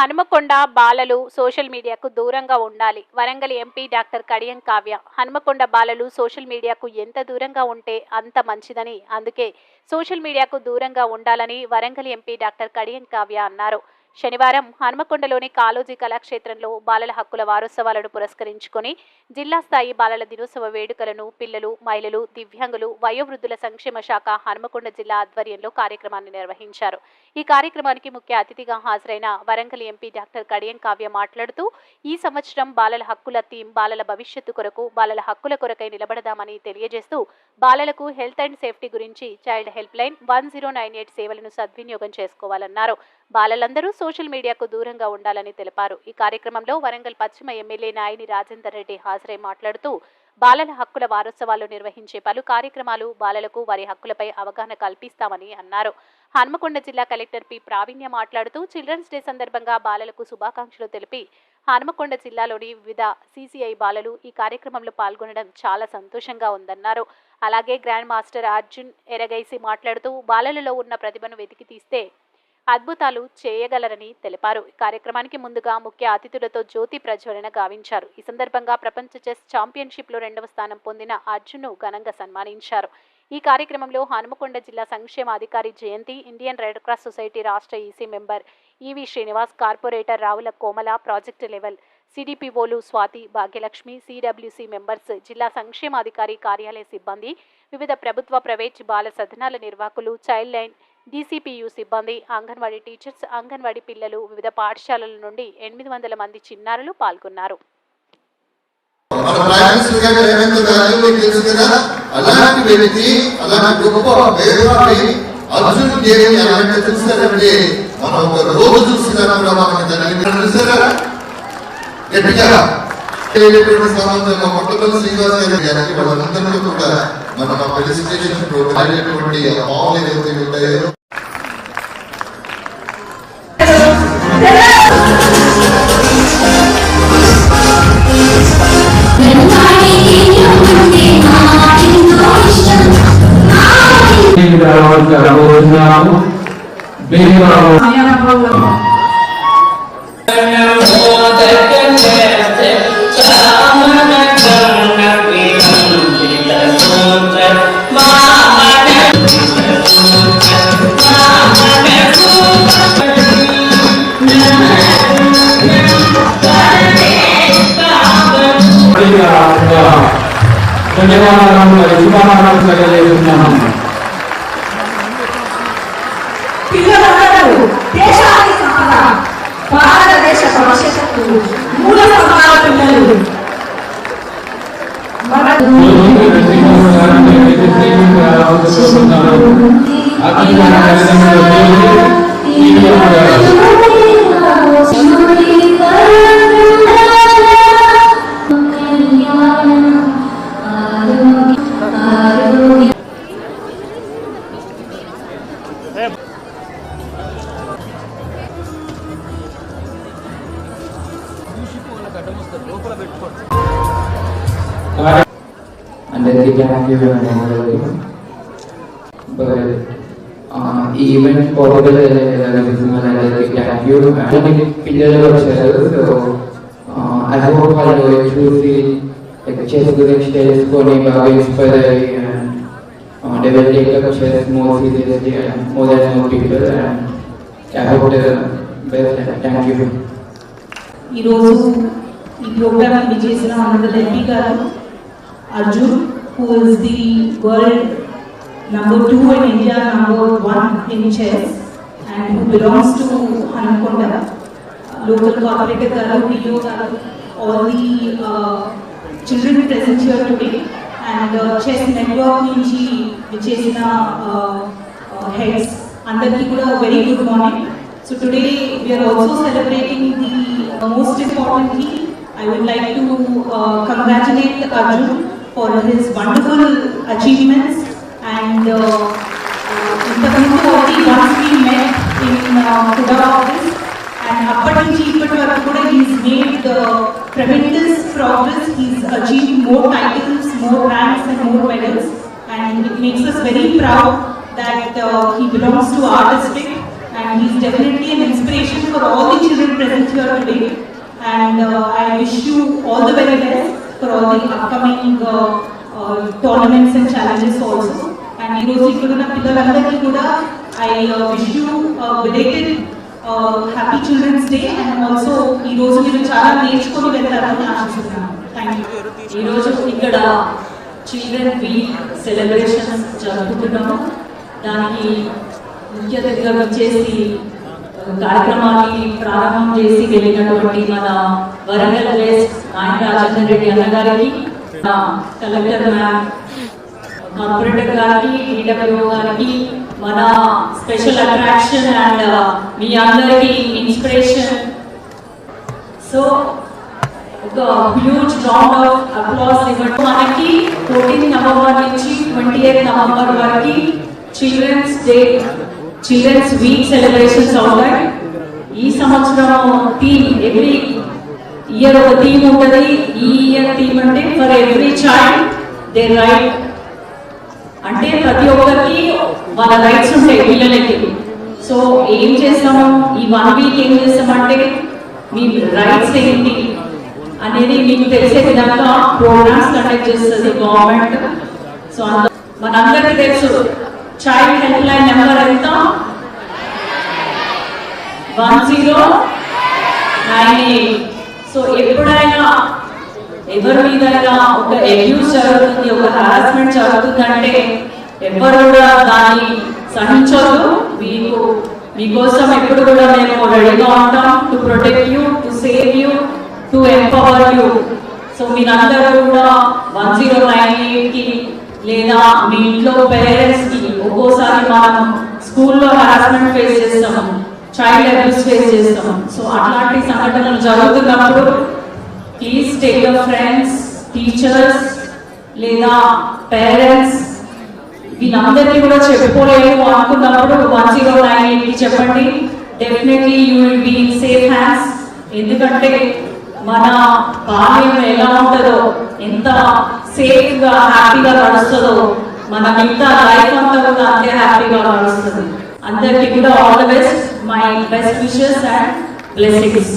హనుమకొండ బాలలు సోషల్ మీడియాకు దూరంగా ఉండాలి. వరంగల్ ఎంపీ డాక్టర్ కడియం కావ్య హనుమకొండ బాలలు సోషల్ మీడియాకు ఎంత దూరంగా ఉంటే అంత మంచిదని. అందుకే సోషల్ మీడియాకు దూరంగా ఉండాలని వరంగల్ ఎంపీ డాక్టర్ కడియం కావ్య అన్నారు. శనివారం హనుమకొండలోని కాళోజీ కళాక్షేత్రంలో బాలల హక్కుల వారోత్సవాలను పురస్కరించుకొని జిల్లా స్థాయి బాలల దినోత్సవ వేడుకలను పిల్లలు మహిళలు దివ్యాంగులు వయోవృద్ధుల సంక్షేమ శాఖ హనుమకొండ జిల్లా ఆధ్వర్యంలో కార్యక్రమాన్ని నిర్వహించారు. ఈ కార్యక్రమానికి ముఖ్య అతిథిగా హాజరైన వరంగల్ ఎంపీ డాక్టర్ కడియం కావ్య మాట్లాడుతూ ఈ సంవత్సరం బాలల హక్కుల థీమ్ బాలల భవిష్యత్తు కొరకు బాలల హక్కుల కొరకై నిలబడదామని తెలియజేస్తూ బాలలకు హెల్త్ అండ్ సేఫ్టీ గురించి child help line one zero nine eight సేవలను సద్వినియోగం చేసుకోవాలన్నారు. బాలలందరూ సోషల్ మీడియాకు దూరంగా ఉండాలని తెలిపారు. ఈ కార్యక్రమంలో వరంగల్ పశ్చిమ ఎమ్మెల్యే నాయని రాజేందర్ రెడ్డి హాజరై మాట్లాడుతూ బాలల హక్కుల వారోత్సవాలు నిర్వహించే పలు కార్యక్రమాలు బాలలకు వారి హక్కులపై అవగాహన కల్పిస్తామని అన్నారు. హన్మకొండ జిల్లా కలెక్టర్ పి. ప్రావీణ్య మాట్లాడుతూ చిల్డ్రన్స్ డే సందర్భంగా బాలలకు శుభాకాంక్షలు తెలిపి హన్మకొండ జిల్లాలోని వివిధ సీసీఐ బాలలు ఈ కార్యక్రమంలో పాల్గొనడం చాలా సంతోషంగా ఉందన్నారు. అలాగే గ్రాండ్ మాస్టర్ అర్జున్ ఎరగైసి మాట్లాడుతూ బాలలలో ఉన్న ప్రతిభను వెతికి తీస్తే అద్భుతాలు చేయగలరని తెలిపారు. ఈ కార్యక్రమానికి ముందుగా ముఖ్య అతిథులతో జ్యోతి ప్రజ్వలన గావించారు. ఈ సందర్భంగా ప్రపంచ చెస్ ఛాంపియన్షిప్లో రెండవ స్థానం పొందిన అర్జున్ను ఘనంగా సన్మానించారు. ఈ కార్యక్రమంలో హనుమకొండ జిల్లా సంక్షేమ అధికారి Jayanthi Indian Red Cross society రాష్ట్ర EC member EV Srinivas corporator Ravula Komala project level సిడిపిఓలు Swathi Bhagyalakshmi CWC members జిల్లా సంక్షేమాధికారి కార్యాలయ సిబ్బంది వివిధ ప్రభుత్వ ప్రైవేట్ బాల సదనాల నిర్వాహకులు చైల్డ్ లైన్ డీసీపీయూ సిబ్బంది అంగన్వాడీ టీచర్స్ అంగన్వాడీ పిల్లలు వివిధ పాఠశాలల నుండి ఎనిమిది వందల మంది చిన్నారులు పాల్గొన్నారు దేవి అలాంటి చూస్తారంటే మనం ఒక రోజు కూడా మనకి దాన్ని గట్టిగా సమాజంలో మొట్టమొదటి శ్రీనివాస గారికి వాళ్ళందరినీ కూడా మన ఫెలిసిటేషన్ ప్రోగ్రామ్ అయినటువంటి హాల్ ఏదైతే ఉంటాయో ధన్యవాదాలు మరియు శుభాకాంక్షలు తెలియజేస్తున్నాము పిల్లలందరూ దేశానికి సంపద భారతదేశ భవిష్యత్తు మూల పిల్లలు అందరికీ ఈ ఈవెంట్ పాపులర్ థ్యాంక్ యూ పిల్లలు వచ్చారు సో ఐ హోప్ వాళ్ళు చూసి చెస్ గురించి తెలుసుకొని బాగా ఇన్స్పైర్ అయ్యి develop take up chess more and more more people and I hope best thank you ఈరోజు ఈ ప్రోగ్రామ్ చేసిన ఆనరబుల్ ఎంపీ గారు Arjun who is the world number two in India number one in chess and who belongs to Hanumakonda local cooperative గారు PO గారు all the children present here today and chess network నుంచి విచ్చేసిన heads అందరికీ కూడా very good morning so today we are also celebrating the most importantly I would like to uh, congratulate Arjun for his wonderful achievements and uh, uh, in the already once we met in uh, Kuda office and అప్పటి నుంచి ఇప్పటి వరకు కూడా he's made the tremendous progress. He's achieved more titles, more ranks and more medals and it makes us very proud that uh, he belongs to our district and he's definitely an inspiration for all the children present here today. And uh, I wish you all the very best for all the upcoming uh, uh, tournaments and challenges also. And ఈ రోజు ఇక్కడ ఉన్న పిల్లలందరికీ కూడా I wish you belated happy children's day and also ఈ రోజు మీరు చాలా నేర్చుకొని వెళ్తారని ఆశిస్తున్నాను థ్యాంక్ యూ ఈరోజు ఇక్కడ చిల్డ్రన్ వీక్ సెలబ్రేషన్స్ జరుపుతున్నాము. దానికి ముఖ్య అతిథిగా వచ్చేసి కార్యక్రమాన్ని ప్రారంభం చేసి వెళ్ళినటువంటి మన వరంగల్ వెస్ట్ నాయన రాజేంద్ర రెడ్డి అన్నగారికి కలెక్టర్ మ్యామ్ కార్పొరేటర్ గారికి ఈడబ్ల్యూ గారికి మన స్పెషల్ అట్రాక్షన్ అండ్ మీ అందరికీ ఇన్స్పిరేషన్. సో ఒక హ్యూజ్ రౌండ్ ఆఫ్ అప్లాస్ ఇవ్వడం. మనకి ఫోర్టీన్ నవంబర్ నుంచి ట్వంటీ ఎయిత్ నవంబర్ వరకు children's day children's week celebrations అవుతాయి ఈ సంవత్సరం థీమ్ ఎవ్రీ ఇయర్ ఒక థీమ్ ఉంటుంది. ఈ ఇయర్ థీమ్ అంటే for every child the right అంటే ప్రతి ఒక్కరికి వాళ్ళ రైట్స్ ఉంటాయి పిల్లలకి. సో ఏం చేస్తాము? ఈ వన్ వీక్ ఏం చేస్తామంటే మీ రైట్స్ ఏంటి అనేది మీకు తెలిసే విధంగా ప్రోగ్రామ్స్ కండక్ట్ చేస్తుంది గవర్నమెంట్ సో మనందరికీ తెలుసు చైల్డ్ హెల్ప్ లైన్ నెంబర్ ఎంత? One zero nine eight so ఎప్పుడైనా ఎవరి మీద ఒక అబ్యూస్ జరుగుతుంది ఒక హారాస్మెంట్ జరుగుతుందంటే ఎవరు కూడా దాన్ని సహించదు మీకు మీకోసం ఎప్పుడు కూడా మేము రెడీగా ఉంటాం to protect you to save you to empower you so మీరందరూ కూడా వన్ జీరో నైన్ ఎయిట్కి లేదా మీ ఇంట్లో పేరెంట్స్కి ఒక్కోసారి మనం స్కూల్లో హరాస్మెంట్ ఫేస్ చేస్తాం చైల్డ్ అబ్యూస్ ఫేస్ చేస్తాం సో అట్లాంటి సంఘటనలు జరుగుతున్నప్పుడు please take your friends teachers లేదా పేరెంట్స్ వీళ్ళందరికీ కూడా చెప్పుకోలేము అనుకున్నప్పుడు వన్ జీరో నైన్ చెప్పండి. Definitely you will be in safe hands ఎందుకంటే మన బాల్యం ఎలా ఉంటుందో ఎంత సేఫ్గా హ్యాపీగా నడుస్తుందో మన మిగతా లైఫ్ అంతా కూడా అంతే హ్యాపీగా నడుస్తుంది. అందరికీ కూడా all the best my best wishes and blessings.